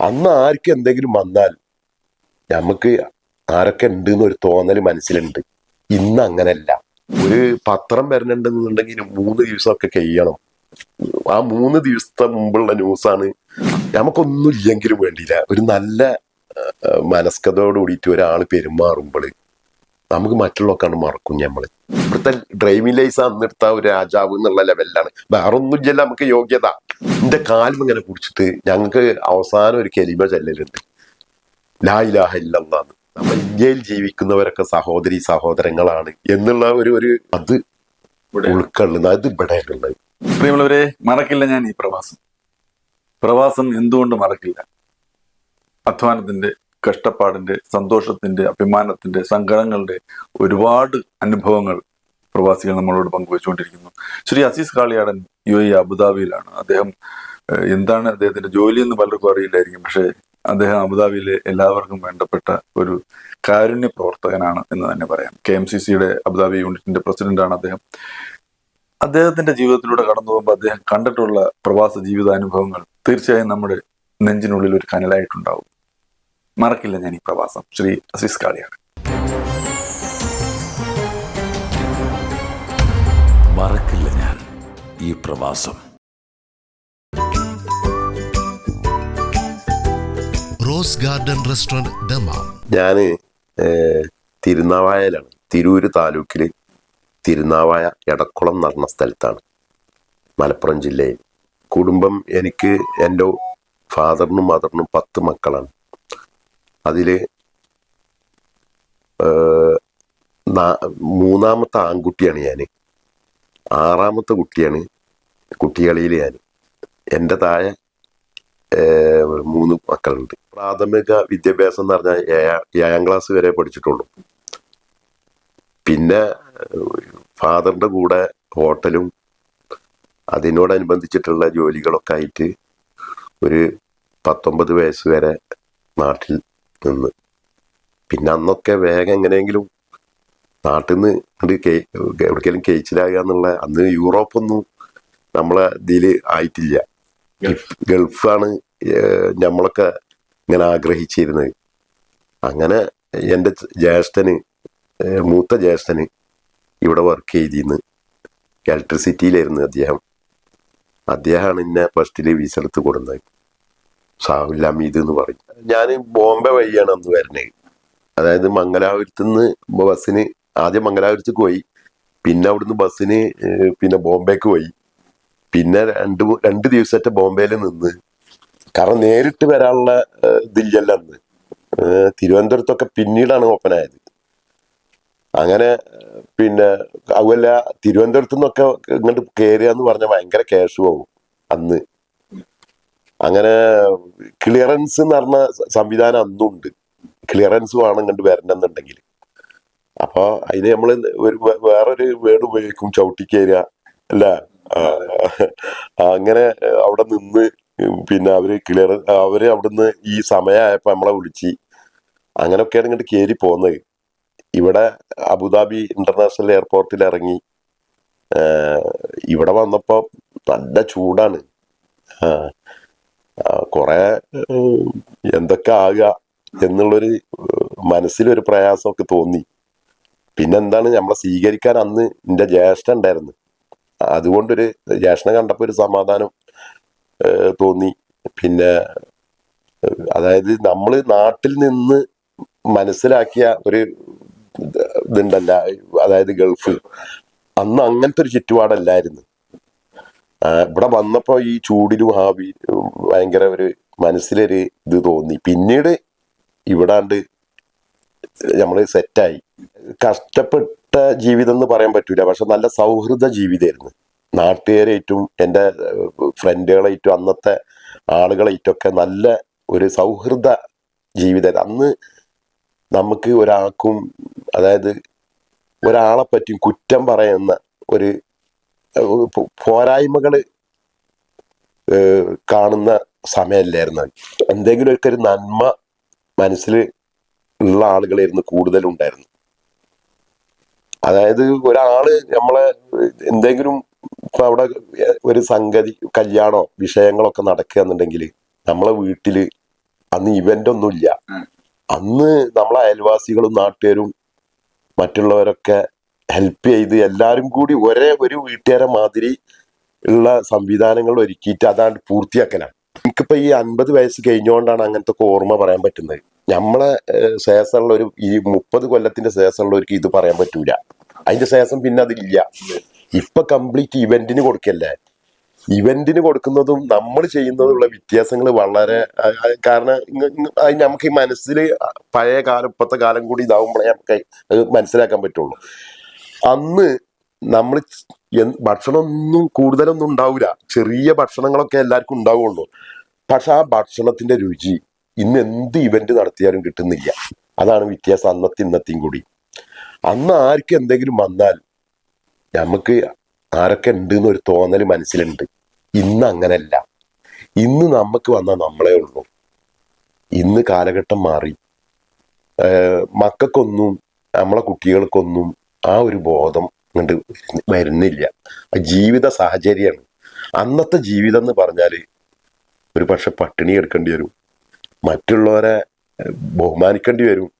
അന്ന് ആർക്കും എന്തെങ്കിലും വന്നാൽ നമുക്ക് ആരൊക്കെ ഉണ്ട് എന്നൊരു തോന്നൽ മനസ്സിലുണ്ട്. ഇന്ന് അങ്ങനല്ല. ഒരു പത്രം വരണുണ്ടെന്നുണ്ടെങ്കിൽ മൂന്ന് ദിവസമൊക്കെ കഴിയണം. ആ മൂന്ന് ദിവസത്തെ മുമ്പുള്ള ന്യൂസാണ് നമുക്കൊന്നും ഇല്ലെങ്കിലും വേണ്ടിയില്ല. ഒരു നല്ല മനസ്കതയോട് കൂടിയിട്ട് ഒരാൾ പെരുമാറുമ്പോൾ നമുക്ക് മറ്റുള്ളവർക്കാണ് മറക്കും നമ്മൾ ഇവിടുത്തെ ഡ്രൈവിംഗ് ലൈസൻസ് അന്നെടുത്ത ഒരു രാജാവ് എന്നുള്ള ലെവലിലാണ് വേറെ ഒന്നുമില്ല നമുക്ക് യോഗ്യത. എന്റെ കാലും ഇങ്ങനെ കുടിച്ചിട്ട് ഞങ്ങൾക്ക് അവസാനം ഒരു കെലിമ ചെല്ലലുണ്ട്. ലായിലാഹ ഇല്ലെന്നാണ് നമ്മൾ ഇന്ത്യയിൽ ജീവിക്കുന്നവരൊക്കെ സഹോദരി സഹോദരങ്ങളാണ് എന്നുള്ള ഒരു ഒരു അത് ഉൾക്കൊള്ളുന്നത് അത് ഇവിടെ പ്രിയമുള്ളവരെ മറക്കില്ല ഞാൻ ഈ പ്രവാസം. പ്രവാസം എന്തുകൊണ്ട് മറക്കില്ല? അധ്വാനത്തിന്റെ കഷ്ടപ്പാടിന്റെ സന്തോഷത്തിന്റെ അഭിമാനത്തിന്റെ സങ്കടങ്ങളുടെ ഒരുപാട് അനുഭവങ്ങൾ പ്രവാസികൾ നമ്മളോട് പങ്കുവെച്ചുകൊണ്ടിരിക്കുന്നു. ശ്രീ അസീസ് കാളിയാടൻ യു എ അബുദാബിയിലാണ്. അദ്ദേഹം എന്താണ് അദ്ദേഹത്തിന്റെ ജോലി എന്ന് പലർക്കും അറിയില്ലായിരിക്കും. പക്ഷേ അദ്ദേഹം അബുദാബിയിലെ എല്ലാവർക്കും വേണ്ടപ്പെട്ട ഒരു കാരുണ്യ പ്രവർത്തകനാണ് എന്ന് തന്നെ പറയാം. കെ എം സി സിയുടെ അബുദാബി യൂണിറ്റിന്റെ പ്രസിഡന്റാണ് അദ്ദേഹം. അദ്ദേഹത്തിന്റെ ജീവിതത്തിലൂടെ കടന്നു പോകുമ്പോൾ അദ്ദേഹം കണ്ടിട്ടുള്ള പ്രവാസ ജീവിതാനുഭവങ്ങൾ തീർച്ചയായും നമ്മുടെ നെഞ്ചിനുള്ളിൽ ഒരു കനലായിട്ടുണ്ടാവും. മറക്കില്ല ഞാൻ ഈ പ്രവാസം. ശ്രീ അസീസ് കാളിയാണ് മറക്കില്ല ഞാൻ ഈ പ്രവാസം. റോസ് ഗാർഡൻ റെസ്റ്റോറന്റ് ദമാം ഞാൻ തിരുനാവായയിലാണ്. തിരൂര് താലൂക്കിൽ തിരുനാവായ എടക്കുളം എന്ന് പറഞ്ഞ സ്ഥലത്താണ്. മലപ്പുറം ജില്ലയിൽ. കുടുംബം എനിക്ക് എന്റെ ഫാദറിനും മദറിനും പത്ത് മക്കളാണ്. അതിൽ മൂന്നാമത്തെ ആൺകുട്ടിയാണ് ഞാൻ ആറാമത്തെ കുട്ടിയാണ് കുട്ടികളിയിൽ ഞാൻ എന്റെ താഴെ മൂന്ന് മക്കളുണ്ട്. പ്രാഥമിക വിദ്യാഭ്യാസം എന്ന് പറഞ്ഞാൽ ഏഴാം ക്ലാസ് വരെ പഠിച്ചിട്ടുള്ളൂ. പിന്നെ ഫാദറിന്റെ കൂടെ ഹോട്ടലും അതിനോടനുബന്ധിച്ചിട്ടുള്ള ജോലികളൊക്കെ ആയിട്ട് ഒരു പത്തൊമ്പത് വയസ്സ് വരെ നാട്ടിൽ നിന്ന് പിന്നെ അന്നൊക്കെ വേഗം എങ്ങനെയെങ്കിലും നാട്ടിൽ നിന്ന് എവിടേക്കെങ്കിലും കേച്ചിലാകുക എന്നുള്ള അന്ന് യൂറോപ്പൊന്നും നമ്മളെ ഇതിൽ ആയിട്ടില്ല. ഗൾഫാണ് നമ്മളൊക്കെ ഇങ്ങനെ ആഗ്രഹിച്ചിരുന്നത്. അങ്ങനെ എന്റെ ജ്യേഷ്ഠന് മൂത്ത ജ്യേഷ്ഠന് ഇവിടെ വർക്ക് ചെയ്തിന്ന്. ഇലക്ട്രിസിറ്റിയിലായിരുന്നു അദ്ദേഹം. അദ്ദേഹമാണ് എന്നെ ഫസ്റ്റിൽ വിസ എടുത്ത് കൊടുക്കുന്നത് സാഹുൽ എന്ന് പറയും. ഞാൻ ബോംബെ വഴിയാണ് അന്ന് വരുന്നത് അതായത് മംഗലാപുരത്ത് നിന്ന് ബസ്സിന് ആദ്യം മംഗലാപുരത്തേക്ക് പോയി. പിന്നെ അവിടുന്ന് ബസ്സിന് പിന്നെ ബോംബേക്ക് പോയി. പിന്നെ രണ്ട് രണ്ട് ദിവസത്തെ ബോംബെയിൽ നിന്ന്. കാരണം നേരിട്ട് വരാനുള്ള ഇതില്ലല്ല അന്ന്. തിരുവനന്തപുരത്തൊക്കെ പിന്നീടാണ് ഓപ്പൺ ആയത് അങ്ങനെ പിന്നെ അതുമല്ല തിരുവനന്തപുരത്തു നിന്നൊക്കെ ഇങ്ങോട്ട് കയറുക എന്ന് പറഞ്ഞാൽ ഭയങ്കര ക്യാഷ് പോകും അന്ന്. അങ്ങനെ ക്ലിയറൻസ് എന്ന് പറഞ്ഞ സംവിധാനം അന്നും ഉണ്ട് ക്ലിയറൻസ് വേണം കണ്ട് വരണമെന്നുണ്ടെങ്കിൽ അപ്പോൾ അതിന് നമ്മൾ ഒരു വേറൊരു വേർഡ് ഉപയോഗിക്കും ചവിട്ടിക്കേര അല്ല അങ്ങനെ അവിടെ നിന്ന് പിന്നെ അവർ ക്ലിയർ അവർ അവിടുന്ന് ഈ സമയമായപ്പോ നമ്മളെ വിളിച്ച് അങ്ങനെയൊക്കെയാണ് ഇങ്ങോട്ട് കയറി പോകുന്നത് ഇവിടെ അബുദാബി ഇന്റർനാഷണൽ എയർപോർട്ടിൽ ഇറങ്ങി ഇവിടെ വന്നപ്പോൾ നല്ല ചൂടാണ്. കുറെ എന്തൊക്കെ ആകുക എന്നുള്ളൊരു മനസ്സിലൊരു പ്രയാസമൊക്കെ തോന്നി. പിന്നെന്താണ് നമ്മളെ സ്വീകരിക്കാൻ അന്ന് എന്റെ ജ്യേഷ്ഠ ഉണ്ടായിരുന്നു. അതുകൊണ്ടൊരു ജ്യേഷ്ഠനെ കണ്ടപ്പോൾ ഒരു സമാധാനം തോന്നി. പിന്നെ അതായത് നമ്മൾ നാട്ടിൽ നിന്ന് മനസ്സിലാക്കിയ ഒരു ഇത് ഇതുണ്ടല്ല അതായത് ഗൾഫ്. അന്ന് അങ്ങനത്തെ ഒരു ചുറ്റുപാടല്ലായിരുന്നു. ഇവിടെ വന്നപ്പോ ഈ ചൂടിലും ആ ഭയങ്കര ഒരു മനസ്സിലൊരു ഇത് തോന്നി. പിന്നീട് ഇവിടാണ്ട് നമ്മൾ സെറ്റായി. കഷ്ടപ്പെട്ട ജീവിതം എന്ന് പറയാൻ പറ്റൂല. പക്ഷെ നല്ല സൗഹൃദ ജീവിതമായിരുന്നു. നാട്ടുകാരായിട്ടും എന്റെ ഫ്രണ്ടുകളായിട്ടും അന്നത്തെ ആളുകളായിട്ടൊക്കെ നല്ല ഒരു സൗഹൃദ ജീവിതം അന്ന് നമുക്ക് ഒരാൾക്കും അതായത് ഒരാളെ പറ്റിയും കുറ്റം പറയുന്ന ഒരു ഏഹ്, പോ- പോരായ്മകൾ ഏഹ്, കാണുന്ന സമയമല്ലായിരുന്നു എന്തെങ്കിലും ഒക്കെ ഒരു നന്മ മനസ്സിൽ ഉള്ള ആളുകളായിരുന്നു കൂടുതലുണ്ടായിരുന്നു അതായത് ഒരാൾ നമ്മളെ എന്തെങ്കിലും ഇപ്പൊ അവിടെ ഒരു സംഗതി കല്യാണോ വിഷയങ്ങളൊക്കെ നടക്കുക എന്നുണ്ടെങ്കിൽ നമ്മളെ വീട്ടിൽ അന്ന് ഇവന്റ് ഒന്നുമില്ല അന്ന് നമ്മളെ അയൽവാസികളും നാട്ടുകാരും മറ്റുള്ളവരൊക്കെ ഹെൽപ്പ് ചെയ്ത് എല്ലാരും കൂടി ഒരേ ഒരു വീട്ടുകാരെ മാതിരി ഉള്ള സംവിധാനങ്ങൾ ഒരുക്കിയിട്ട് അതാണ് പൂർത്തിയാക്കലാണ്. എനിക്കിപ്പോ ഈ അൻപത് വയസ്സ് കഴിഞ്ഞുകൊണ്ടാണ് അങ്ങനത്തെ ഒക്കെ ഓർമ്മ പറയാൻ പറ്റുന്നത്. നമ്മളെ ശേഷമുള്ള ഒരു ഈ മുപ്പത് കൊല്ലത്തിന്റെ ശേഷമുള്ളവർക്ക് ഇത് പറയാൻ പറ്റൂല. അതിന്റെ ശേഷം പിന്നെ അതില്ല. ഇപ്പൊ കംപ്ലീറ്റ് ഇവന്റിന് കൊടുക്കല്ലേ? ഇവന്റിന് കൊടുക്കുന്നതും നമ്മൾ ചെയ്യുന്നതുള്ള വ്യത്യാസങ്ങൾ വളരെ കാരണം നമുക്ക് ഈ മനസ്സിൽ പഴയ കാലം ഇപ്പോഴത്തെ കാലം കൂടി ഇതാവുമ്പോഴേ നമുക്ക് മനസ്സിലാക്കാൻ പറ്റുള്ളൂ. അന്ന് നമ്മൾ ഭക്ഷണമൊന്നും കൂടുതലൊന്നും ഉണ്ടാവില്ല ചെറിയ ഭക്ഷണങ്ങളൊക്കെ എല്ലാവർക്കും ഉണ്ടാവുള്ളൂ. പക്ഷെ ആ ഭക്ഷണത്തിന്റെ രുചി ഇന്ന് എന്ത് ഇവന്റ് നടത്തിയാലും കിട്ടുന്നില്ല. അതാണ് വ്യത്യാസം അന്നത്തെ ഇന്നത്തെയും കൂടി. അന്ന് ആർക്ക് എന്തെങ്കിലും വന്നാൽ നമുക്ക് ആരൊക്കെ ഉണ്ട് എന്നൊരു തോന്നൽ മനസ്സിലുണ്ട്. ഇന്ന് അങ്ങനല്ല. ഇന്ന് നമുക്ക് വന്നാൽ നമ്മളെ ഉള്ളൂ. ഇന്ന് കാലഘട്ടം മാറി. മക്കൾക്കൊന്നും നമ്മളെ കുട്ടികൾക്കൊന്നും ആ ഒരു ബോധം കൊണ്ട് വരുന്നില്ല. ജീവിത സാഹചര്യമാണ്. അന്നത്തെ ജീവിതം എന്ന് പറഞ്ഞാൽ ഒരു പക്ഷെ പട്ടിണി എടുക്കേണ്ടി വരും. മറ്റുള്ളവരെ ബഹുമാനിക്കേണ്ടി വരും.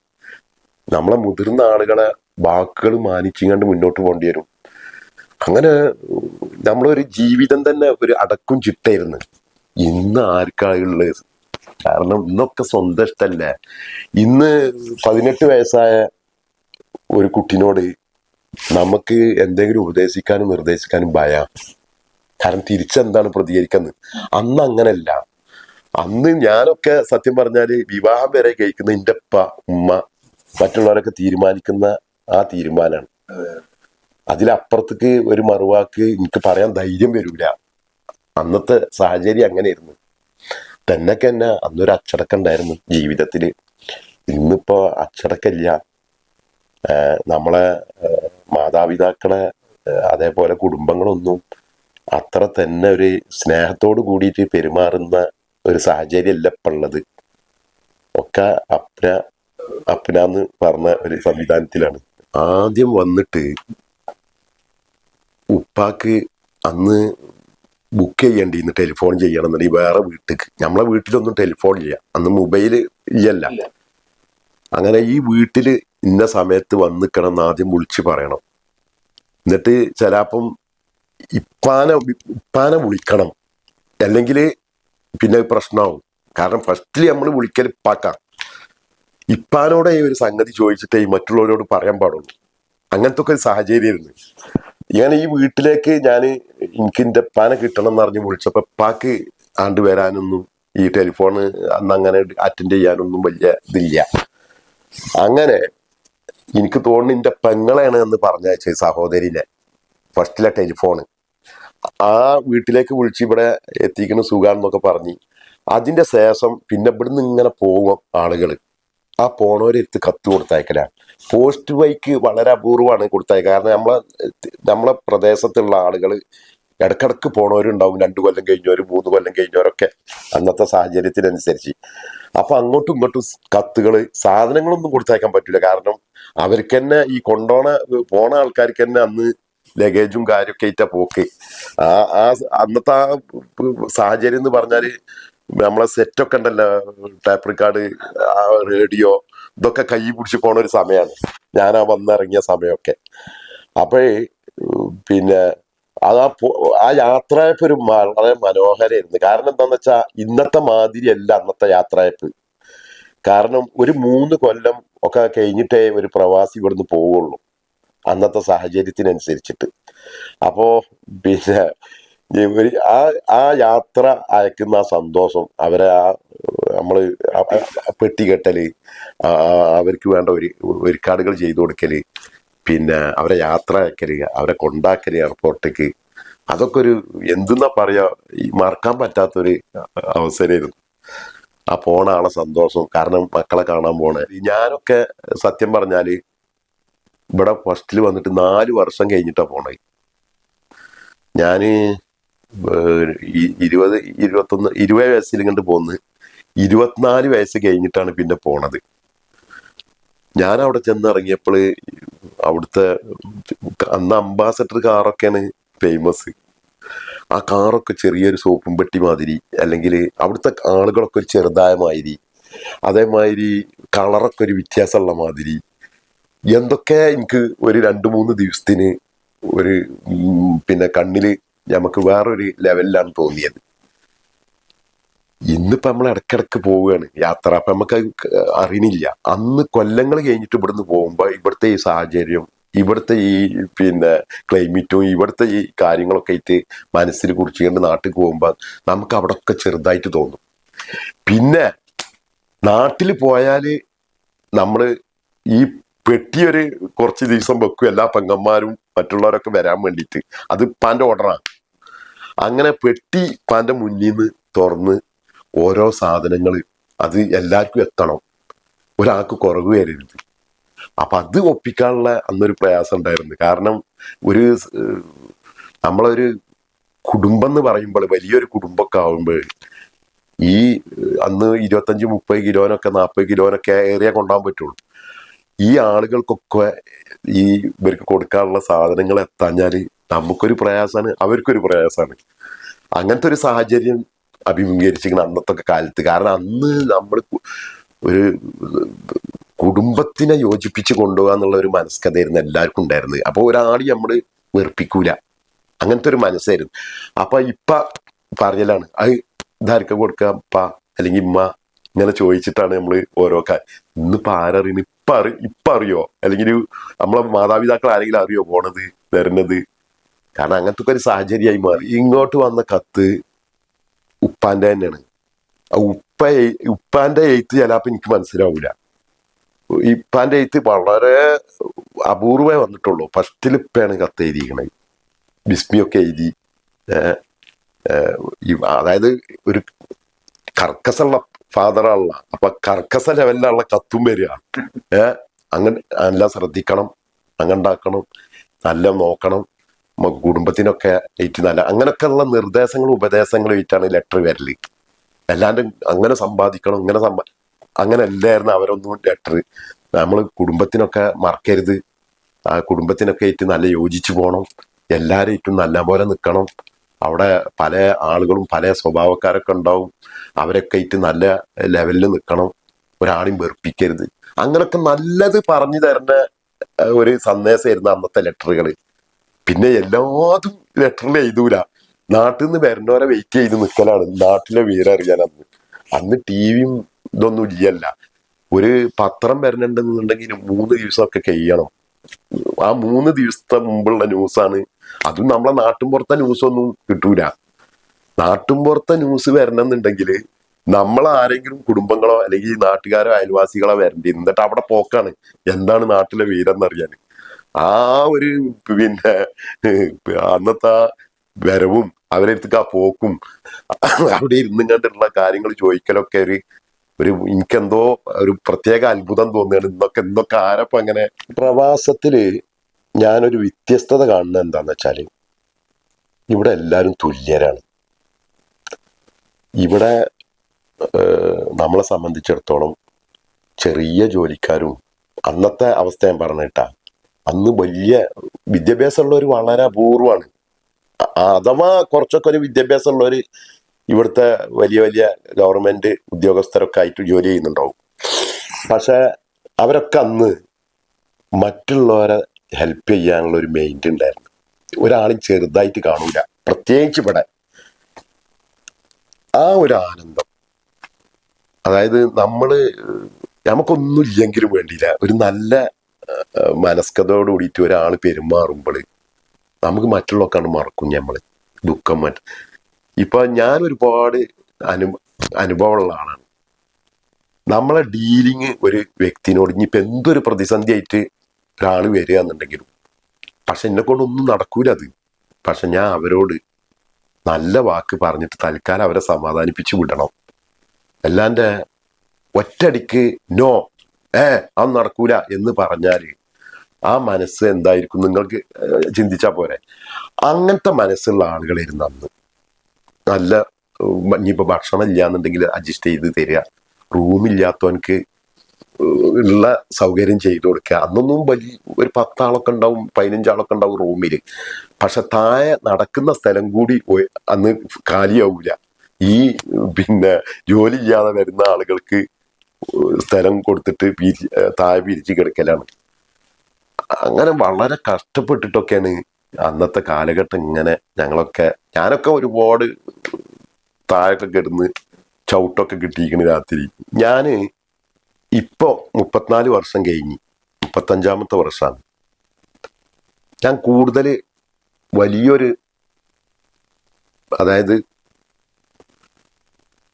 നമ്മളെ മുതിർന്ന ആളുകളെ വാക്കുകൾ മാനിച്ചിങ്ങാണ്ട് മുന്നോട്ട് പോകേണ്ടി വരും. അങ്ങനെ നമ്മളൊരു ജീവിതം തന്നെ ഒരു അടക്കും ചിട്ടായിരുന്നു ഇന്ന് ആർക്കാളുള്ളത് കാരണം ഇന്നൊക്കെ സ്വന്തം ഇഷ്ടല്ലേ? ഇന്ന് പതിനെട്ട് വയസ്സായ ഒരു കുട്ടിനോട് നമുക്ക് എന്തെങ്കിലും ഉപദേശിക്കാനും നിർദ്ദേശിക്കാനും ഭയം. കാരണം തിരിച്ചെന്താണ് പ്രതികരിക്കുന്നത്? അന്ന് അങ്ങനല്ല. അന്ന് ഞാനൊക്കെ സത്യം പറഞ്ഞാൽ വിവാഹം വരെ കഴിക്കുന്ന എന്റെ അപ്പ ഉമ്മ മറ്റുള്ളവരൊക്കെ തീരുമാനിക്കുന്ന ആ തീരുമാനമാണ് അതിലപ്പുറത്തേക്ക് ഒരു മറുവാക്ക് എനിക്ക് പറയാൻ ധൈര്യം വരൂല. അന്നത്തെ സാഹചര്യം അങ്ങനെയായിരുന്നു. തന്നെക്ക് തന്നെ അന്നൊരു അച്ചടക്കം ഉണ്ടായിരുന്നു ജീവിതത്തിൽ. ഇന്നിപ്പോ അച്ചടക്കമില്ല. നമ്മളെ മാതാപിതാക്കളെ അതേപോലെ കുടുംബങ്ങളൊന്നും അത്ര തന്നെ ഒരു സ്നേഹത്തോട് കൂടിയിട്ട് പെരുമാറുന്ന ഒരു സാഹചര്യമല്ല ഇപ്പൊ ഉള്ളത്. ഒക്കെ അപ്ന അപ്നാന്ന് പറഞ്ഞ ഒരു സംവിധാനത്തിലാണ്. ആദ്യം വന്നിട്ട് ഉപ്പാക്ക് അന്ന് ബുക്ക് ചെയ്യേണ്ടിന്ന് ടെലിഫോൺ ചെയ്യണം എന്നുണ്ടെങ്കിൽ വേറെ വീട്ടിക്ക്. നമ്മളെ വീട്ടിലൊന്നും ടെലിഫോൺ ഇല്ല. അന്ന് മൊബൈൽ ഇല്ലല്ല. അങ്ങനെ ഈ വീട്ടിൽ ഇന്ന സമയത്ത് വന്ന് നിൽക്കണം എന്ന് ആദ്യം വിളിച്ച് പറയണം. എന്നിട്ട് ചിലപ്പം ഇപ്പാനെ ഇപ്പാന വിളിക്കണം. അല്ലെങ്കിൽ പിന്നെ പ്രശ്നമാവും. കാരണം ഫസ്റ്റിൽ നമ്മൾ വിളിക്കൽ ഇപ്പാക്കാം. ഇപ്പാനോടെ ഈ ഒരു സംഗതി ചോദിച്ചിട്ടേ മറ്റുള്ളവരോട് പറയാൻ പാടുള്ളൂ. അങ്ങനത്തെ ഒക്കെ ഒരു സാഹചര്യമായിരുന്നു. ഞാൻ ഈ വീട്ടിലേക്ക് ഞാൻ എനിക്ക് എന്റെ ഉപ്പാനെ കിട്ടണം എന്ന് അറിഞ്ഞ് വിളിച്ചപ്പോ ഉപ്പാക്ക് ആണ്ട് വരാനൊന്നും ഈ ടെലിഫോൺ അന്ന് അങ്ങനെ അറ്റൻഡ് ചെയ്യാനൊന്നും വലിയ ഇതില്ല. അങ്ങനെ എനിക്ക് തോന്നുന്നു എന്റെ പെങ്ങളെയാണ് എന്ന് പറഞ്ഞ സഹോദരിനെ. ഫസ്റ്റിലെ ടെലിഫോണ് ആ വീട്ടിലേക്ക് വിളിച്ച് ഇവിടെ എത്തിക്കുന്ന സുഖാണെന്നൊക്കെ പറഞ്ഞ് അതിന്റെ ശേഷം പിന്നെ ഇവിടുന്ന് ഇങ്ങനെ പോകും ആളുകൾ ആ പോണവരെടുത്ത് കത്ത് കൊടുത്തയക്കലാണ് പോസ്റ്റ് വൈക്ക് വളരെ അപൂർവമാണ് കൊടുത്തയക്കുക കാരണം നമ്മളെ നമ്മളെ പ്രദേശത്തുള്ള ആളുകൾ ഇടക്കിടക്ക് പോണവരുണ്ടാവും രണ്ടു കൊല്ലം കഴിഞ്ഞവരും മൂന്ന് കൊല്ലം കഴിഞ്ഞവരൊക്കെ അന്നത്തെ സാഹചര്യത്തിനനുസരിച്ച്. അപ്പൊ അങ്ങോട്ടും ഇങ്ങോട്ടും കത്തുകൾ സാധനങ്ങളൊന്നും കൊടുത്തയക്കാൻ പറ്റില്ല കാരണം അവർക്ക് തന്നെ ഈ കൊണ്ടോണ പോണ ആൾക്കാർക്ക് തന്നെ അന്ന് ലഗേജും കാര്യമൊക്കെ ആയിട്ടാ പോക്ക്. ആ ആ അന്നത്തെ ആ സാഹചര്യം എന്ന് പറഞ്ഞാൽ നമ്മളെ സെറ്റൊക്കെ ഉണ്ടല്ലോ ടാപ്പ് റെക്കാർഡ് ആ റേഡിയോ ഇതൊക്കെ കൈ പിടിച്ച് പോണ ഒരു സമയമാണ് ഞാൻ ആ വന്നിറങ്ങിയ സമയമൊക്കെ. അപ്പോഴേ പിന്നെ അത് ആ ആ യാത്രയപ്പ് ഒരു വളരെ മനോഹരമായിരുന്നു. കാരണം എന്താന്ന് വെച്ചാ ഇന്നത്തെ മാതിരിയല്ല അന്നത്തെ യാത്രയപ്പ്. കാരണം ഒരു മൂന്ന് കൊല്ലം ഒക്കെ കഴിഞ്ഞിട്ടേ ഒരു പ്രവാസി ഇവിടുന്ന് പോവുള്ളൂ അന്നത്തെ സാഹചര്യത്തിനനുസരിച്ചിട്ട്. അപ്പോ പിന്നെ ഒരു ആ ആ യാത്ര അയക്കുന്ന ആ സന്തോഷം അവരെ ആ ആ പെട്ടി കെട്ടൽ അവർക്ക് വേണ്ട ഒരു ഒരുക്കാടുകൾ ചെയ്തു കൊടുക്കൽ പിന്നെ അവരെ യാത്ര അയക്കരുത് അവരെ കൊണ്ടാക്കൽ എയർപോർട്ടിലേക്ക്. അതൊക്കെ ഒരു എന്തെന്നാ പറയാ മറക്കാൻ പറ്റാത്തൊരു അവസരമായിരുന്നു. ആ പോണ ആളെ സന്തോഷം കാരണം മക്കളെ കാണാൻ പോണേ. ഞാനൊക്കെ സത്യം പറഞ്ഞാൽ ഇവിടെ ഫസ്റ്റിൽ വന്നിട്ട് നാല് വർഷം കഴിഞ്ഞിട്ടാ പോണേ. ഈ ഇരുപത് ഇരുപത്തൊന്ന് ഇരുപത് വയസ്സിൽ ഇങ്ങോട്ട് പോന്ന്. ഇരുപത്തിനാല് വയസ്സ് കഴിഞ്ഞിട്ടാണ് പിന്നെ പോണത്. ഞാൻ അവിടെ ചെന്നിറങ്ങിയപ്പോൾ അവിടുത്തെ അന്ന് അംബാസഡർ കാറൊക്കെയാണ് ഫേമസ് ആ കാറൊക്കെ ചെറിയൊരു സോപ്പും പെട്ടി മാതിരി അല്ലെങ്കിൽ അവിടുത്തെ ആളുകളൊക്കെ ഒരു ചെറുതായ മാതിരി അതേമാതിരി കളറൊക്കെ ഒരു വ്യത്യാസമുള്ള മാതിരി. എന്തൊക്കെ എനിക്ക് ഒരു രണ്ട് മൂന്ന് ദിവസത്തിന് ഒരു പിന്നെ കണ്ണിൽ നമുക്ക് വേറൊരു ലെവലിലാണ് തോന്നിയത്. ഇന്നിപ്പോ നമ്മൾ ഇടക്കിടക്ക് പോവുകയാണ്. യാത്ര അപ്പൊ നമുക്ക് അറിയണില്ല അന്ന് കൊല്ലങ്ങൾ കഴിഞ്ഞിട്ട് ഇവിടുന്ന് പോകുമ്പോ ഇവിടുത്തെ ഈ സാഹചര്യം ഇവിടുത്തെ ഈ പിന്നെ ക്ലൈമറ്റും ഇവിടുത്തെ ഈ കാര്യങ്ങളൊക്കെ ആയിട്ട് മനസ്സിൽ കുറിച്ചുകൊണ്ട് നാട്ടിൽ പോകുമ്പോൾ നമുക്ക് അവിടെ ഒക്കെ ചെറുതായിട്ട് തോന്നും. പിന്നെ നാട്ടിൽ പോയാൽ നമ്മൾ ഈ പെട്ടിയൊരു കുറച്ച് ദിവസം വെക്കും. എല്ലാ പെങ്ങന്മാരും മറ്റുള്ളവരൊക്കെ വരാൻ വേണ്ടിയിട്ട്. അത് പാന്റെ ഓർഡറാണ് അങ്ങനെ പെട്ടി പാന്റെ മുന്നിൽ നിന്ന് തുറന്ന് ഓരോ സാധനങ്ങൾ അത് എല്ലാവർക്കും എത്തണം. ഒരാൾക്ക് കുറവ് വരരുത്. അപ്പൊ അത് ഒപ്പിക്കാനുള്ള അന്നൊരു പ്രയാസം ഉണ്ടായിരുന്നു. കാരണം ഒരു നമ്മളൊരു കുടുംബം എന്ന് പറയുമ്പോൾ വലിയൊരു കുടുംബമൊക്കെ ആവുമ്പോൾ ഈ അന്ന് ഇരുപത്തഞ്ച് മുപ്പത് കിലോനൊക്കെ നാൽപ്പത് കിലോനൊക്കെ ഏറിയ കൊണ്ടുപോകാൻ പറ്റുള്ളൂ. ഈ ആളുകൾക്കൊക്കെ ഈ ഇവർക്ക് കൊടുക്കാനുള്ള സാധനങ്ങൾ എത്താഞ്ഞാൽ നമുക്കൊരു പ്രയാസമാണ് അവർക്കൊരു പ്രയാസമാണ്. അങ്ങനത്തെ ഒരു സാഹചര്യം അഭിമുഖീകരിച്ചിരിക്കണം അന്നത്തെ കാലത്ത്. കാരണം അന്ന് നമ്മൾ ഒരു കുടുംബത്തിനെ യോജിപ്പിച്ച് കൊണ്ടുപോകുക എന്നുള്ള ഒരു മനസ്കഥയായിരുന്നു എല്ലാവർക്കും ഉണ്ടായിരുന്നത്. അപ്പോൾ ഒരാൾ നമ്മൾ വെറുപ്പിക്കൂല. അങ്ങനത്തെ ഒരു മനസ്സായിരുന്നു. അപ്പൊ ഇപ്പ പറഞ്ഞാലാണ് അത് ഇതാർക്ക കൊടുക്കുക അപ്പ അല്ലെങ്കിൽ ഇമ്മ? ഇങ്ങനെ ചോദിച്ചിട്ടാണ് നമ്മൾ ഓരോ കാര്യം ഇന്നിപ്പോൾ ആരറിയുന്നു ഇപ്പൊ അറി ഇപ്പൊ അറിയോ? അല്ലെങ്കിൽ നമ്മളെ മാതാപിതാക്കൾ ആരെങ്കിലും അറിയോ? പോണത് വരുന്നത് കാരണം അങ്ങനത്തെ ഒരു സാഹചര്യമായി മാറി. ഇങ്ങോട്ട് വന്ന കത്ത് ഉപ്പാന്റെ തന്നെയാണ്. ഉപ്പ ഉപ്പാന്റെ എഴുത്ത് ചിലപ്പോ എനിക്ക് മനസ്സിലാവൂല. ഇപ്പാന്റെ എഴുത്ത് വളരെ അപൂർവമായി വന്നിട്ടുള്ളൂ. ഫസ്റ്റിൽ ഇപ്പയാണ് കത്ത് എഴുതിയിരിക്കണത് ബിസ്മിയൊക്കെ എഴുതി അതായത് ഒരു കർക്കസുള്ള ഫാദറാണല്ല. അപ്പൊ കർക്കസ ലെവലിലുള്ള കത്തും വരിക. ഏഹ് അങ്ങനെ എല്ലാം ശ്രദ്ധിക്കണം അങ്ങനെ ഉണ്ടാക്കണം നല്ല നോക്കണം. കുടുംബത്തിനൊക്കെ ഏറ്റ് നല്ല അങ്ങനെയൊക്കെയുള്ള നിർദ്ദേശങ്ങളും ഉപദേശങ്ങളും ഏറ്റാണ് ലെറ്റർ വരൽ. അല്ലാണ്ട് അങ്ങനെ സമ്പാദിക്കണം ഇങ്ങനെ സമ്പാ അങ്ങനെ അല്ലായിരുന്നു അവരൊന്നും ലെറ്റർ നമ്മൾ കുടുംബത്തിനൊക്കെ മറക്കരുത്. ആ കുടുംബത്തിനൊക്കെ ആയിട്ട് നല്ല യോജിച്ചു പോകണം എല്ലാവരും നല്ല പോലെ നിൽക്കണം അവിടെ പല ആളുകളും പല സ്വഭാവക്കാരൊക്കെ ഉണ്ടാവും. അവരൊക്കെ ആയിട്ട് നല്ല ലെവലിൽ നിൽക്കണം ഒരാളെയും വെറുപ്പിക്കരുത്. അങ്ങനൊക്കെ നല്ലത് പറഞ്ഞു തരുന്ന ഒരു സന്ദേശമായിരുന്നു അന്നത്തെ ലെറ്ററുകൾ പിന്നെ എല്ലാതും ലെറ്ററിൽ എഴുതൂല. നാട്ടിൽ നിന്ന് വരുന്നവരെ വെയിറ്റ് ചെയ്ത് നിൽക്കലാണ് നാട്ടിലെ വീര അറിയാൻ അന്ന്. അന്ന് ടി വിയും ഇതൊന്നും ഇല്ലല്ല. ഒരു പത്രം വരണുണ്ടെന്നുണ്ടെങ്കിൽ മൂന്ന് ദിവസമൊക്കെ കഴിയണം. ആ മൂന്ന് ദിവസത്തെ മുമ്പുള്ള ന്യൂസാണ്. അതും നമ്മളെ നാട്ടിൻപുറത്തെ ന്യൂസൊന്നും കിട്ടൂല. നാട്ടിൻപുറത്തെ ന്യൂസ് വരണമെന്നുണ്ടെങ്കിൽ നമ്മൾ ആരെങ്കിലും കുടുംബങ്ങളോ അല്ലെങ്കിൽ നാട്ടുകാരോ അയൽവാസികളോ വരണ്ടി. എന്നിട്ട് അവിടെ പോക്കാണ്. എന്താണ് നാട്ടിലെ വീരെന്നറിയാൻ ആ ഒരു പിന്നെ അന്നത്തെ വരവും അവരെടുത്തേക്ക് ആ പോക്കും അവിടെ ഇരുന്നും കണ്ടിട്ടുള്ള കാര്യങ്ങൾ ചോദിക്കലൊക്കെ ഒരു ഒരു എനിക്കെന്തോ ഒരു പ്രത്യേക അത്ഭുതം തോന്നുകയാണ്. ഇന്നൊക്കെ ഇന്നൊക്കെ ആരപ്പം അങ്ങനെ പ്രവാസത്തിൽ ഞാനൊരു വ്യത്യസ്തത കാണുന്നത് എന്താന്ന് വെച്ചാൽ ഇവിടെ എല്ലാവരും തുല്യരാണ്. ഇവിടെ നമ്മളെ സംബന്ധിച്ചിടത്തോളം ചെറിയ ജോലിക്കാരും അന്നത്തെ അവസ്ഥ ഞാൻ പറഞ്ഞിട്ടാ അന്ന് വലിയ വിദ്യാഭ്യാസമുള്ളവർ വളരെ അപൂർവമാണ്. അഥവാ കുറച്ചൊക്കെ ഒരു വിദ്യാഭ്യാസം ഉള്ളവർ ഇവിടുത്തെ വലിയ വലിയ ഗവൺമെന്റ് ഉദ്യോഗസ്ഥരൊക്കെ ആയിട്ട് ജോലി ചെയ്യുന്നുണ്ടാവും. പക്ഷെ അവരൊക്കെ അന്ന് മറ്റുള്ളവരെ ഹെൽപ്പ് ചെയ്യാനുള്ള ഒരു മൈൻഡ് ഉണ്ടായിരുന്നു. ഒരാളും ചെറുതായിട്ട് കാണൂല. പ്രത്യേകിച്ച് ഇവിടെ ആ ഒരു ആനന്ദം. അതായത് നമ്മൾ നമുക്കൊന്നും ഇല്ലെങ്കിലും വേണ്ടിയില്ല. ഒരു നല്ല മനസ്കതയോട് കൂടിയിട്ട് ഒരാൾ പെരുമാറുമ്പോൾ നമുക്ക് മറ്റുള്ളവർക്കാണ് മറക്കും നമ്മൾ ദുഃഖം മറ്റ്. ഇപ്പൊ ഞാൻ ഒരുപാട് അനു അനുഭവമുള്ള ആളാണ്. നമ്മളെ ഡീലിങ് ഒരു വ്യക്തിനോട് ഇനിയിപ്പോ എന്തൊരു പ്രതിസന്ധി ആയിട്ട് ഒരാൾ വരിക എന്നുണ്ടെങ്കിലും പക്ഷെ എന്നെ കൊണ്ടൊന്നും നടക്കൂല അത്. പക്ഷെ ഞാൻ അവരോട് നല്ല വാക്ക് പറഞ്ഞിട്ട് തൽക്കാലം അവരെ സമാധാനിപ്പിച്ചു വിടണം. അല്ലാണ്ട് ഒറ്റടിക്ക് നോ ഏ അത് നടക്കൂല എന്ന് പറഞ്ഞാൽ ആ മനസ്സ് എന്തായിരിക്കും നിങ്ങൾക്ക് ചിന്തിച്ചാ പോരെ. അങ്ങനത്തെ മനസ്സുള്ള ആളുകളായിരുന്നു അന്ന്. നല്ല ഇനിയിപ്പോൾ ഇനിയിപ്പോ ഭക്ഷണം ഇല്ലാന്നുണ്ടെങ്കിൽ അഡ്ജസ്റ്റ് ചെയ്ത് തരിക. റൂമില്ലാത്തവനക്ക് ഉള്ള സൗകര്യം ചെയ്തു കൊടുക്കുക. അന്നൊന്നും വലിയ ഒരു പത്താളൊക്കെ ഉണ്ടാവും പതിനഞ്ചാളൊക്കെ ഉണ്ടാവും റൂമിൽ പക്ഷെ താഴെ നടക്കുന്ന സ്ഥലം കൂടി അന്ന് കാലിയാവൂല. ഈ പിന്നെ ജോലി ഇല്ലാതെ വരുന്ന ആളുകൾക്ക് സ്ഥലം കൊടുത്തിട്ട് താഴെ പിരിച്ച് കിടക്കലാണ്. അങ്ങനെ വളരെ കഷ്ടപ്പെട്ടിട്ടൊക്കെയാണ് അന്നത്തെ കാലഘട്ടം ഇങ്ങനെ ഞങ്ങളൊക്കെ ഞാനൊക്കെ ഒരുപാട് താഴൊക്കെ കിടന്ന് ചവിട്ടൊക്കെ കിട്ടിയിരിക്കണ് രാത്രി. ഞാൻ ഇപ്പൊ മുപ്പത്തിനാല് വർഷം കഴിഞ്ഞ് മുപ്പത്തഞ്ചാമത്തെ വർഷമാണ് ഞാൻ കൂടുതൽ വലിയൊരു അതായത്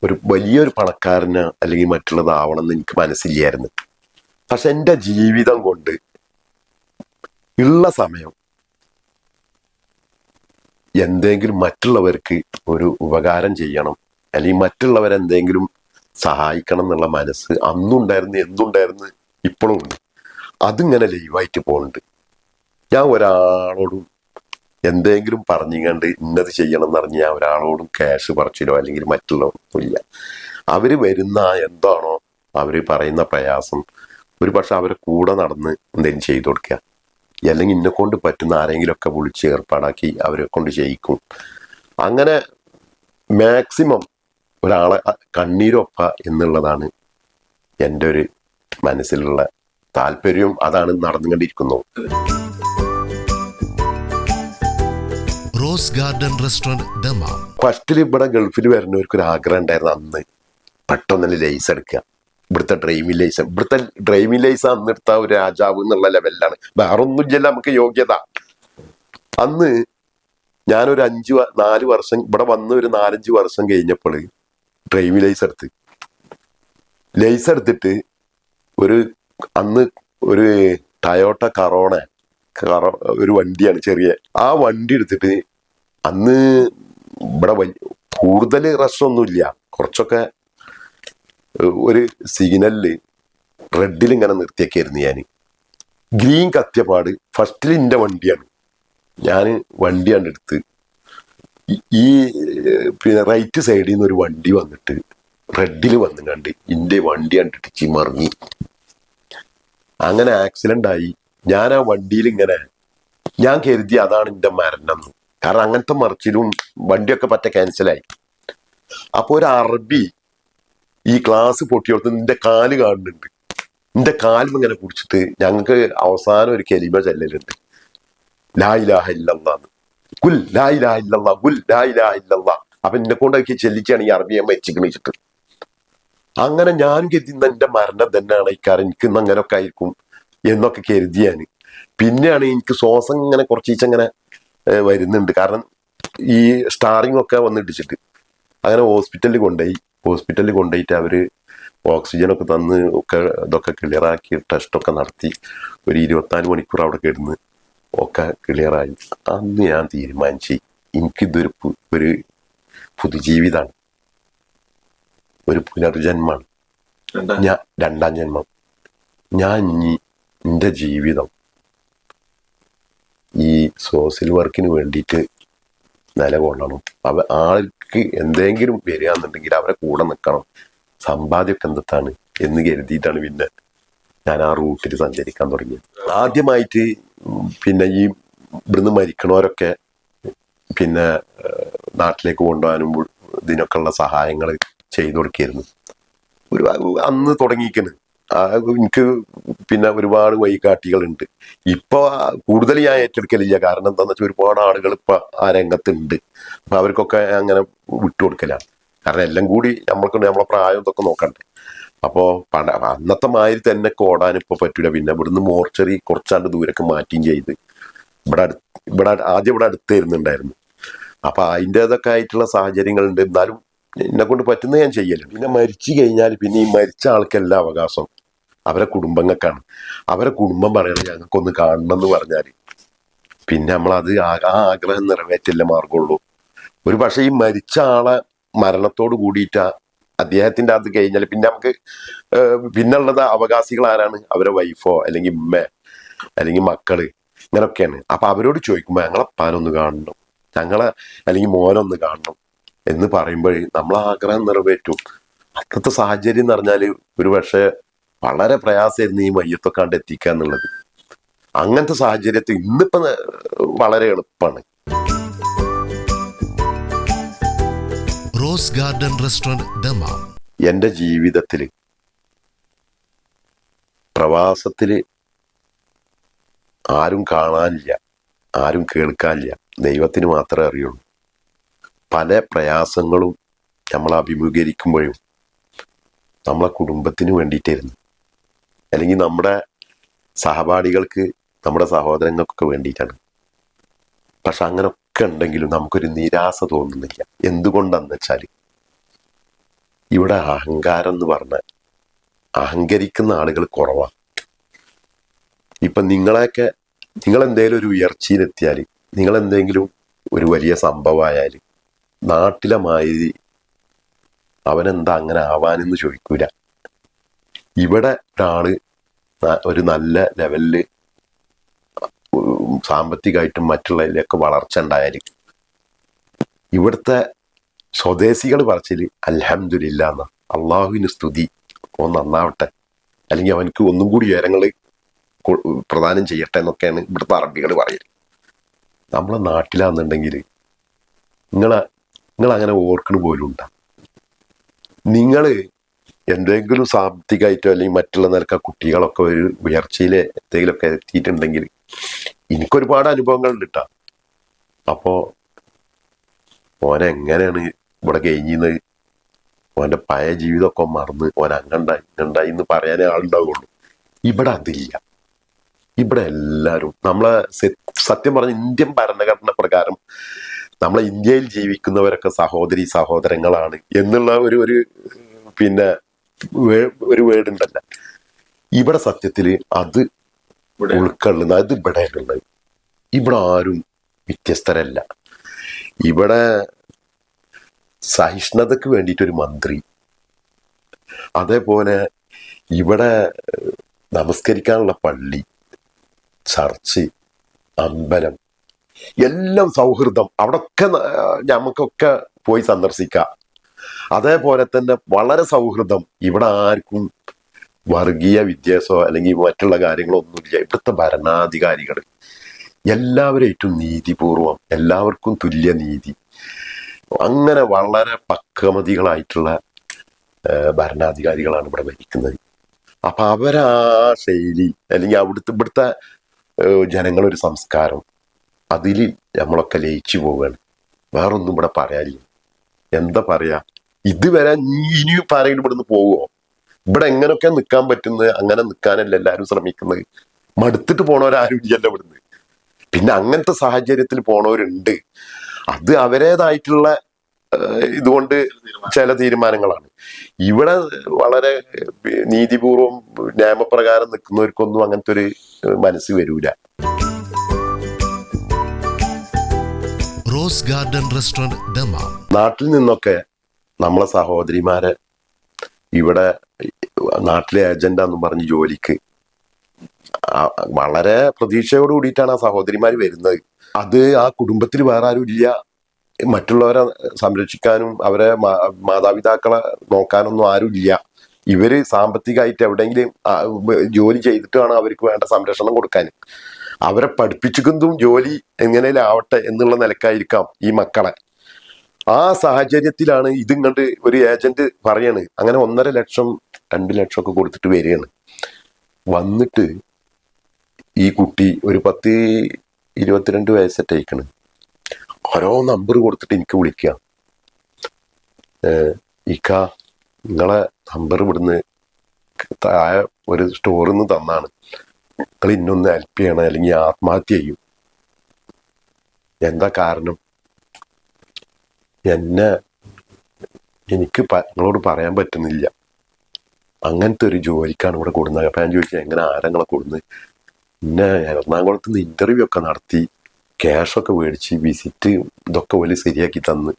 ഒരു വലിയൊരു പണക്കാരന് അല്ലെങ്കിൽ മറ്റുള്ളതാവണം എന്ന് എനിക്ക് മനസ്സില്ലായിരുന്നു. പക്ഷെ എന്റെ ജീവിതം കൊണ്ട് ഉള്ള സമയം എന്തെങ്കിലും മറ്റുള്ളവർക്ക് ഒരു ഉപകാരം ചെയ്യണം അല്ലെങ്കിൽ മറ്റുള്ളവരെന്തെങ്കിലും സഹായിക്കണം എന്നുള്ള മനസ്സ് അന്നുണ്ടായിരുന്നു എന്തുണ്ടായിരുന്നു ഇപ്പോഴും ഉണ്ട്. അതിങ്ങനെ ലൈവായിട്ട് പോകുന്നുണ്ട്. ഞാൻ ഒരാളോടും എന്തെങ്കിലും പറഞ്ഞുകൊണ്ട് ഇന്നത് ചെയ്യണം എന്ന് ഞാൻ ഒരാളോടും ക്യാഷ് പറിച്ചിലോ അല്ലെങ്കിൽ മറ്റുള്ളവർക്കില്ല അവർ വരുന്ന എന്താണോ അവർ പറയുന്ന പ്രയാസം ഒരു പക്ഷെ അവരെ കൂടെ നടന്ന് എന്തെങ്കിലും ചെയ്തു കൊടുക്കുക അല്ലെങ്കിൽ ഇന്നെ കൊണ്ട് പറ്റുന്ന ആരെങ്കിലും ഒക്കെ വിളിച്ച് ഏർപ്പാടാക്കി അവരെ കൊണ്ട് ചെയ്യിക്കും. അങ്ങനെ മാക്സിമം ഒരാളെ കണ്ണീരൊപ്പ എന്നുള്ളതാണ് എന്റെ ഒരു മനസ്സിലുള്ള താല്പര്യവും അതാണ് നടന്നുകൊണ്ടിരിക്കുന്നത്. Rose garden restaurant Dammam. ഫസ്റ്റിൽ ഇവിടെ ഗൾഫിൽ വരുന്നവർക്ക് ഒരു ആഗ്രഹം ഉണ്ടായിരുന്നു അന്ന്. പെട്ടെന്ന് ലൈസ് എടുക്കുക. ഇവിടുത്തെ ഡ്രൈവിംഗ് ലൈസൻസ് ഇവിടുത്തെ ഡ്രൈവിംഗ് ലൈസൻസ് അന്ന് എടുത്ത ഒരു രാജാവ് എന്നുള്ള ലെവലിലാണ്. വേറെ ഒന്നുമില്ല നമുക്ക് യോഗ്യത. അന്ന് ഞാനൊരു അഞ്ച് നാല് വർഷം ഇവിടെ വന്ന് ഒരു നാലഞ്ച് വർഷം കഴിഞ്ഞപ്പോൾ ഡ്രൈവിംഗ് ലൈസൻസ് എടുത്ത്. ലൈസൻസ് എടുത്തിട്ട് ഒരു അന്ന് ഒരു ടയോട്ട കറോണ കറോ ഒരു വണ്ടിയാണ് ചെറിയ. ആ വണ്ടി എടുത്തിട്ട് അന്ന് ഇവിടെ വലിയ കൂടുതൽ റഷൊന്നുമില്ല കുറച്ചൊക്കെ ഒരു സിഗ്നലിൽ റെഡിൽ ഇങ്ങനെ നിർത്തിയൊക്കെയായിരുന്നു ഞാൻ ഗ്രീൻ കത്തിയപാട് ഫസ്റ്റിൽ എന്റെ വണ്ടിയാണ്. ഞാൻ വണ്ടിയാണ് എടുത്ത്. ഈ- പിന്നെ റൈറ്റ് സൈഡിൽ നിന്ന് ഒരു വണ്ടി വന്നിട്ട് റെഡിൽ വന്നു കണ്ട് എന്റെ വണ്ടി കണ്ടിട്ട് ചിമറങ്ങി അങ്ങനെ ആക്സിഡന്റ് ആയി ഞാൻ ആ വണ്ടിയിൽ ഇങ്ങനെ ഞാൻ കരുതി അതാണ് എന്റെ മരണം. കാരണം അങ്ങനത്തെ മറിച്ചിലും വണ്ടിയൊക്കെ പറ്റ ക്യാൻസലായി അപ്പൊ ഒരു അറബി ഈ ക്ലാസ് പൊട്ടിയോടത്ത് നിന്റെ കാൽ കാണുന്നുണ്ട്. നിന്റെ കാലും ഇങ്ങനെ കുടിച്ചിട്ട് ഞങ്ങൾക്ക് അവസാനം ഒരു കെലിമ ചെല്ലലുണ്ട്. കുൽ കുൽ അപ്പൊ എന്നെ കൊണ്ടൊക്കെ ചെല്ലിച്ചാണ് ഈ അറബി ഞാൻ മരിച്ചിക്കണിച്ചിട്ട് അങ്ങനെ ഞാൻ കരുതി ഇന്ന് എന്റെ മരണം തന്നെയാണ് ഇക്കാരം എനിക്ക് ഇന്ന് അങ്ങനെയൊക്കെ ആയിരിക്കും എന്നൊക്കെ കരുതിയാണ്. പിന്നെയാണ് എനിക്ക് ശ്വാസം ഇങ്ങനെ കുറച്ചിങ്ങനെ ഏഹ് വരുന്നുണ്ട്. കാരണം ഈ സ്റ്റാറിങ് ഒക്കെ വന്നിടിച്ചിട്ട് അങ്ങനെ ഹോസ്പിറ്റലിൽ കൊണ്ടുപോയി. ഹോസ്പിറ്റലിൽ കൊണ്ടുപോയിട്ട് അവർ ഓക്സിജനൊക്കെ തന്ന് ഒക്കെ ഇതൊക്കെ ക്ലിയറാക്കി ടെസ്റ്റ് ഒക്കെ നടത്തി. ഒരു ഇരുപത്തിനാല് മണിക്കൂർ അവിടെ കിടന്ന് ഒക്കെ ക്ലിയറായി അന്ന് ഞാൻ തീരുമാനിച്ചു എനിക്കിതൊരു ഒരു പുതുജീവിതാണ്. ഒരു പുനർജന്മാണ് ഞാൻ രണ്ടാം ജന്മം. ഞാൻ ഇനി എന്റെ ജീവിതം ഈ സോഷ്യൽ വർക്കിന് വേണ്ടിയിട്ട് നിലകൊള്ളണം അവ ആൾക്ക് എന്തെങ്കിലും വരികയെന്നുണ്ടെങ്കിൽ അവരെ കൂടെ നിൽക്കണം. സമ്പാദ്യമൊക്കെ എന്താണ് എന്ന് കരുതിയിട്ടാണ് പിന്നെ ഞാൻ ആ റൂട്ടിൽ സഞ്ചരിക്കാൻ തുടങ്ങിയത്. ആദ്യമായിട്ട് പിന്നെ ഈ ഇവിടുന്ന് മരിക്കണവരൊക്കെ പിന്നെ നാട്ടിലേക്ക് കൊണ്ടുപോകാനും ഇതിനൊക്കെയുള്ള സഹായങ്ങൾ ചെയ്തു കൊടുക്കുകയായിരുന്നു. ഒരു അന്ന് തുടങ്ങിയിരിക്കുന്നു എനിക്ക് പിന്നെ ഒരുപാട് വഴികാട്ടികളുണ്ട്. ഇപ്പൊ കൂടുതൽ ഞാൻ ഏറ്റെടുക്കലില്ല. കാരണം എന്താന്ന് വെച്ചാൽ ഒരുപാട് ആളുകൾ ഇപ്പൊ ആ രംഗത്തുണ്ട്. അപ്പൊ അവർക്കൊക്കെ അങ്ങനെ വിട്ടുകൊടുക്കലാണ് കാരണം എല്ലാം കൂടി നമ്മൾക്ക് നമ്മളെ പ്രായം ഇതൊക്കെ നോക്കണ്ടേ. അപ്പോ പണ്ട അന്നത്തെ മാതിരി തന്നെ ഓടാൻ ഇപ്പൊ പറ്റൂല. പിന്നെ ഇവിടുന്ന് മോർച്ചറി കുറച്ചാണ്ട് ദൂരൊക്കെ മാറ്റിയും ചെയ്ത്. ഇവിടെ ഇവിടെ ആദ്യം ഇവിടെ അടുത്ത് വരുന്നുണ്ടായിരുന്നു അപ്പൊ അതിന്റെതൊക്കെ ആയിട്ടുള്ള സാഹചര്യങ്ങളുണ്ട്. എന്നാലും എന്നെ കൊണ്ട് പറ്റുന്ന ഞാൻ ചെയ്യല്ല പിന്നെ മരിച്ചു കഴിഞ്ഞാൽ പിന്നെ ഈ മരിച്ച ആൾക്കെല്ലാം അവകാശം അവരെ കുടുംബങ്ങൾക്കാണ് അവരെ കുടുംബം പറയണം ഞങ്ങൾക്കൊന്ന് കാണണം എന്ന് പറഞ്ഞാൽ പിന്നെ നമ്മളത് ആ- ആഗ്രഹം നിറവേറ്റല്ലേ മാർഗമുള്ളൂ ഒരു പക്ഷേ ഈ മരിച്ച ആളെ മരണത്തോട് കൂടിയിട്ട് അദ്ദേഹത്തിന്റെ അത് കഴിഞ്ഞാൽ പിന്നെ നമുക്ക് പിന്നുള്ളത് അവകാശികൾ ആരാണ്? അവരെ വൈഫോ അല്ലെങ്കിൽ ഉമ്മ അല്ലെങ്കിൽ മക്കൾ ഇങ്ങനൊക്കെയാണ്. അപ്പൊ അവരോട് ചോദിക്കുമ്പോൾ ഞങ്ങളെ പാനൊന്ന് കാണണം. ഞങ്ങളെ അല്ലെങ്കിൽ മോനൊന്ന് കാണണം. എന്ന് പറയുമ്പോഴേ നമ്മൾ ആഗ്രഹം നിറവേറ്റും. അന്നത്തെ സാഹചര്യം എന്ന് പറഞ്ഞാൽ ഒരു പക്ഷേ വളരെ പ്രയാസമായിരുന്നു ഈ മയ്യത്തൊക്കെ കണ്ട് എത്തിക്കുക എന്നുള്ളത്. അങ്ങനത്തെ സാഹചര്യത്തിൽ ഇന്നിപ്പം വളരെ എളുപ്പമാണ് റോസ് ഗാർഡൻ റെസ്റ്റോറന്റ് ദമാം എന്റെ ജീവിതത്തിൽ പ്രവാസത്തിൽ ആരും കാണാനില്ല ആരും കേൾക്കാനില്ല. ദൈവത്തിന് മാത്രമേ അറിയുള്ളൂ. പല പ്രയാസങ്ങളും നമ്മൾ അഭിമുഖീകരിക്കുമ്പോഴും നമ്മളെ കുടുംബത്തിന് വേണ്ടിയിട്ടായിരുന്നു. അല്ലെങ്കിൽ നമ്മുടെ സഹപാഠികൾക്ക് നമ്മുടെ സഹോദരങ്ങൾക്കൊക്കെ വേണ്ടിയിട്ടാണ്. പക്ഷെ അങ്ങനൊക്കെ ഉണ്ടെങ്കിലും നമുക്കൊരു നിരാശ തോന്നുന്നില്ല. എന്തുകൊണ്ടാന്ന് വെച്ചാൽ ഇവിടെ അഹങ്കാരം എന്ന് പറഞ്ഞ അഹങ്കരിക്കുന്ന ആളുകൾ കുറവാണ് ഇപ്പൊ നിങ്ങളെയൊക്കെ നിങ്ങൾ എന്തെങ്കിലും ഒരു ഉയർച്ചയിലെത്തിയാൽ നിങ്ങൾ എന്തെങ്കിലും ഒരു വലിയ സംഭവമായാൽ നാട്ടിലെ മാതിരി അവനെന്താ അങ്ങനെ ആവാനെന്ന് ചോദിക്കൂല. ഇവിടെ ഒരാൾ ഒരു നല്ല ലെവലിൽ സാമ്പത്തികമായിട്ടും മറ്റുള്ളതിലൊക്കെ വളർച്ച ഉണ്ടായാൽ ഇവിടുത്തെ സ്വദേശികൾ പറച്ചിൽ അലഹമില്ല എന്ന. അള്ളാഹുവിന് സ്തുതി. ഓ നന്നാവട്ടെ. അല്ലെങ്കിൽ അവനക്ക് ഒന്നും കൂടി ഉയരങ്ങൾ പ്രദാനം ചെയ്യട്ടെ എന്നൊക്കെയാണ് ഇവിടുത്തെ അറബികൾ പറയൽ. നമ്മളെ നാട്ടിലാണെന്നുണ്ടെങ്കിൽ നിങ്ങളെ നിങ്ങൾ അങ്ങനെ ഓർക്കണ പോലും ഉണ്ടാവും നിങ്ങൾ എന്തെങ്കിലും സാമ്പത്തികമായിട്ടോ അല്ലെങ്കിൽ മറ്റുള്ള നിലക്ക കുട്ടികളൊക്കെ ഒരു ഉയർച്ചയിൽ എന്തെങ്കിലുമൊക്കെ എത്തിയിട്ടുണ്ടെങ്കിൽ എനിക്കൊരുപാട് അനുഭവങ്ങളുണ്ട് കേട്ടോ അപ്പോൾ ഓനെ എങ്ങനെയാണ് ഇവിടെ കഴിഞ്ഞത് ഓന്റെ പഴയ ജീവിതമൊക്കെ മറന്ന് ഓൻ അങ്ങണ്ടായി ഇങ്ങണ്ടായി എന്ന് പറയാനേ ആളുണ്ടാവുള്ളൂ. ഇവിടെ അതില്ല. ഇവിടെ എല്ലാവരും നമ്മളെ സത്യം പറഞ്ഞ ഇന്ത്യൻ ഭരണഘടന പ്രകാരം നമ്മളെ ഇന്ത്യയിൽ ജീവിക്കുന്നവരൊക്കെ സഹോദരി സഹോദരങ്ങളാണ് എന്നുള്ള ഒരു ഒരു പിന്നെ ഒരു വേർഡ് ഉണ്ടല്ല. ഇവിടെ സത്യത്തിൽ അത് ഉൾക്കൊള്ളുന്ന അത് ഇവിടെ ഉള്ളത്. ഇവിടെ ആരും വ്യത്യസ്തരല്ല. ഇവിടെ സഹിഷ്ണുതക്ക് വേണ്ടിയിട്ടൊരു മന്ത്രി. അതേപോലെ ഇവിടെ നമസ്കരിക്കാനുള്ള പള്ളി ചർച്ച് അമ്പലം എല്ലാം സൗഹൃദം. അവിടൊക്കെ നമുക്കൊക്കെ പോയി സന്ദർശിക്കാം. അതേപോലെ തന്നെ വളരെ സൗഹൃദം. ഇവിടെ ആർക്കും വർഗീയ വിദ്യാസോ അല്ലെങ്കിൽ മറ്റുള്ള കാര്യങ്ങളോ ഒന്നുമില്ല ഇവിടുത്തെ ഭരണാധികാരികൾ എല്ലാവരേറ്റവും നീതിപൂർവം എല്ലാവർക്കും തുല്യ നീതി. അങ്ങനെ വളരെ പക്വമതികളായിട്ടുള്ള ഭരണാധികാരികളാണ് ഇവിടെ ഭരിക്കുന്നത്. അപ്പൊ അവരാ ശൈലി അല്ലെങ്കിൽ അവിടുത്തെ ഇവിടുത്തെ ജനങ്ങളൊരു സംസ്കാരം. അതിൽ നമ്മളൊക്കെ ലയിച്ചു പോവുകയാണ്. വേറൊന്നും ഇവിടെ പറയാനില്ല. എന്താ പറയാ? ഇതുവരെ ഇനി- ഇനിയും പാറയിൽ ഇവിടെ നിന്ന് പോവുമോ ഇവിടെ എങ്ങനെയൊക്കെ നിൽക്കാൻ പറ്റുന്നത്? അങ്ങനെ നിൽക്കാനല്ല എല്ലാവരും ശ്രമിക്കുന്നത്. മടുത്തിട്ട് പോണവരാരും ഇല്ലല്ലോ ഇവിടുന്ന്. പിന്നെ അങ്ങനത്തെ സാഹചര്യത്തിൽ പോണവരുണ്ട്. അത് അവരേതായിട്ടുള്ള ഇതുകൊണ്ട് ചില തീരുമാനങ്ങളാണ്. ഇവിടെ വളരെ നീതിപൂർവം നിയമപ്രകാരം നിൽക്കുന്നവർക്കൊന്നും അങ്ങനത്തെ ഒരു മനസ്സ് വരൂല. റോസ് ഗാർഡൻ റെസ്റ്റോറന്റ് ദമാം നാട്ടിൽ നിന്നൊക്കെ നമ്മളെ സഹോദരിമാരെ ഇവിടെ നാട്ടിലെ ഏജന്റ് എന്ന് പറഞ്ഞ് ജോലിക്ക് വളരെ പ്രതീക്ഷയോട് കൂടിയിട്ടാണ് ആ സഹോദരിമാർ വരുന്നത്. അത് ആ കുടുംബത്തിൽ വേറെ ആരും ഇല്ല. മറ്റുള്ളവരെ സംരക്ഷിക്കാനും അവരെ മാതാപിതാക്കളെ നോക്കാനൊന്നും ആരും ഇല്ല. ഇവർ സാമ്പത്തികമായിട്ട് എവിടെയെങ്കിലും ജോലി ചെയ്തിട്ടാണ് അവർക്ക് വേണ്ട സംരക്ഷണം കൊടുക്കാൻ. അവരെ പഠിപ്പിച്ചിരിക്കുന്നതും ജോലി എങ്ങനെയാവട്ടെ എന്നുള്ള നിലക്കായിരിക്കാം ഈ മക്കളെ. ആ സാഹചര്യത്തിലാണ് ഇതും കണ്ട് ഒരു ഏജന്റ് പറയാണ് അങ്ങനെ ഒന്നര ലക്ഷം രണ്ട് ലക്ഷം ഒക്കെ കൊടുത്തിട്ട് വരികയാണ്. വന്നിട്ട് ഈ കുട്ടി ഒരു പത്ത് ഇരുപത്തിരണ്ട് വയസ്സറ്റ് അയക്കണ് ഓരോ നമ്പർ കൊടുത്തിട്ട് എനിക്ക് വിളിക്കുക ഏഹ് ഇക്ക നിങ്ങളെ നമ്പർ ഇവിടുന്ന് ഒരു സ്റ്റോറിൽ നിന്ന് തന്നാണ്. നിങ്ങൾ ഇന്നൊന്ന് ഹെൽപ്പ് ചെയ്യണം അല്ലെങ്കിൽ ആത്മഹത്യ ചെയ്യും. എന്താ കാരണം? എന്നെ എനിക്ക് നിങ്ങളോട് പറയാൻ പറ്റുന്നില്ല. അങ്ങനത്തെ ഒരു ജോലിക്കാണ് ഇവിടെ കൊടുന്നത്. അപ്പം ഞാൻ ചോദിച്ചത് എങ്ങനെ ആരങ്ങളെ കൊടുക്കുന്നത് പിന്നെ എറണാകുളത്ത് നിന്ന് ഇന്റർവ്യൂ ഒക്കെ നടത്തി ക്യാഷൊക്കെ മേടിച്ച് വിസിറ്റ് ഇതൊക്കെ പോലെ ശരിയാക്കി തന്ന്.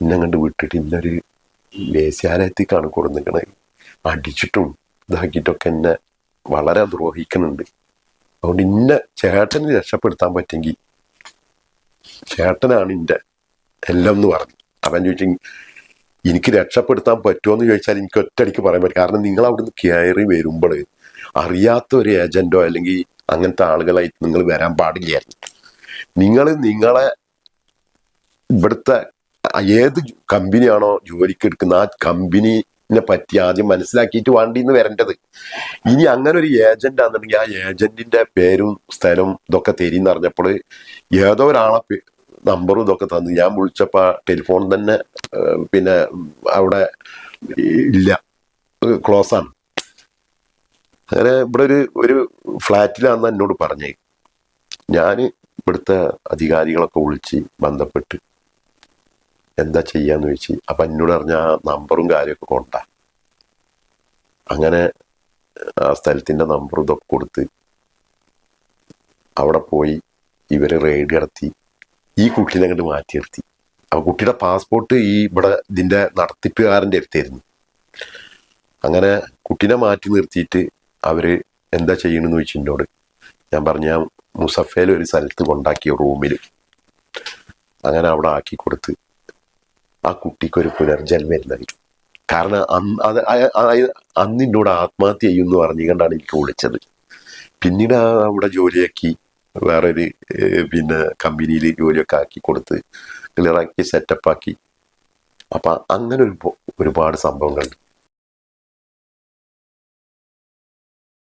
ഇന്നെ കണ്ട് വിട്ടിട്ട് ഇന്നൊരു വേശ്യാലയത്തേക്കാണ് കൊടുന്നിക്കണത്. അടിച്ചിട്ടും ഇതാക്കിയിട്ടൊക്കെ എന്നെ വളരെ ദ്രോഹിക്കുന്നുണ്ട്. അതുകൊണ്ട് ഇന്ന ചേട്ടന് രക്ഷപ്പെടുത്താൻ പറ്റെങ്കിൽ ചേട്ടനാണ് എന്റെ എല്ലാം എന്ന് പറഞ്ഞു. അവൻ ചോദിച്ചു എനിക്ക് രക്ഷപ്പെടുത്താൻ പറ്റുമോ ചോദിച്ചാൽ എനിക്ക് ഒറ്റയടിക്ക് പറയാൻ പറ്റും. കാരണം നിങ്ങൾ അവിടുന്ന് കയറി വരുമ്പോൾ അറിയാത്ത ഒരു ഏജന്റോ അല്ലെങ്കിൽ അങ്ങനത്തെ ആളുകളായിട്ട് നിങ്ങൾ വരാൻ പാടില്ലായിരുന്നു. നിങ്ങൾ നിങ്ങളെ ഇവിടുത്തെ ഏത് കമ്പനിയാണോ ജോലിക്ക് എടുക്കുന്ന ആ കമ്പനി നെ പറ്റി ആദ്യം മനസ്സിലാക്കിയിട്ട് വണ്ടിന്ന് വരേണ്ടത്. ഇനി അങ്ങനെ ഒരു ഏജന്റ് ആണെന്നുണ്ടെങ്കിൽ ആ ഏജന്റിന്റെ പേരും സ്ഥലവും ഇതൊക്കെ തരീന്ന് അറിഞ്ഞപ്പോൾ ഏതോ ഒരാളെ നമ്പറും ഇതൊക്കെ തന്നു. ഞാൻ വിളിച്ചപ്പോ ടെലിഫോൺ തന്നെ പിന്നെ അവിടെ ഇല്ല. ക്ലോസ് ആണ്. അങ്ങനെ ഇവിടെ ഒരു ഒരു ഫ്ലാറ്റിലാണെന്ന് എന്നോട് പറഞ്ഞേ. ഞാൻ ഇവിടുത്തെ അധികാരികളൊക്കെ വിളിച്ച് ബന്ധപ്പെട്ട് എന്താ ചെയ്യാന്ന് ചോദിച്ചു അപ്പൊ എന്നോട് പറഞ്ഞ ആ നമ്പറും കാര്യമൊക്കെ കൊണ്ട. അങ്ങനെ ആ സ്ഥലത്തിന്റെ നമ്പറും ഇതൊക്കെ കൊടുത്ത് അവിടെ പോയി ഇവർ റെയ്ഡ് നടത്തി. ഈ കുട്ടീനെ അങ്ങോട്ട് മാറ്റി നിർത്തി. അപ്പൊ കുട്ടിയുടെ പാസ്പോർട്ട് ഈ ഇവിടെ ഇതിന്റെ നടത്തിപ്പുകാരന്റെ അടുത്തായിരുന്നു. അങ്ങനെ കുട്ടീനെ മാറ്റി നിർത്തിയിട്ട് അവർ എന്താ ചെയ്യണമെന്ന് ചോദിച്ചു എന്നോട്. ഞാൻ പറഞ്ഞ മുസഫയിൽ ഒരു സ്ഥലത്ത് കൊണ്ടാക്കിയ റൂമിൽ അങ്ങനെ അവിടെ ആക്കി കൊടുത്ത്. ആ കുട്ടിക്കൊരു പുനർജന്മം നൽകി കാരണം അന്ന് അത് അന്ന് ആത്മഹത്യ ചെയ്യുമെന്ന് അറിഞ്ഞുകൊണ്ടാണ് എനിക്ക് വിളിച്ചത്. പിന്നീട് അവിടെ ജോലിയാക്കി വേറൊരു പിന്നെ കമ്പനിയിൽ ജോലിയൊക്കെ ആക്കി കൊടുത്ത് ക്ലിയറാക്കി സെറ്റപ്പാക്കി അപ്പം അങ്ങനെ ഒരു ഒരുപാട് സംഭവങ്ങളുണ്ട്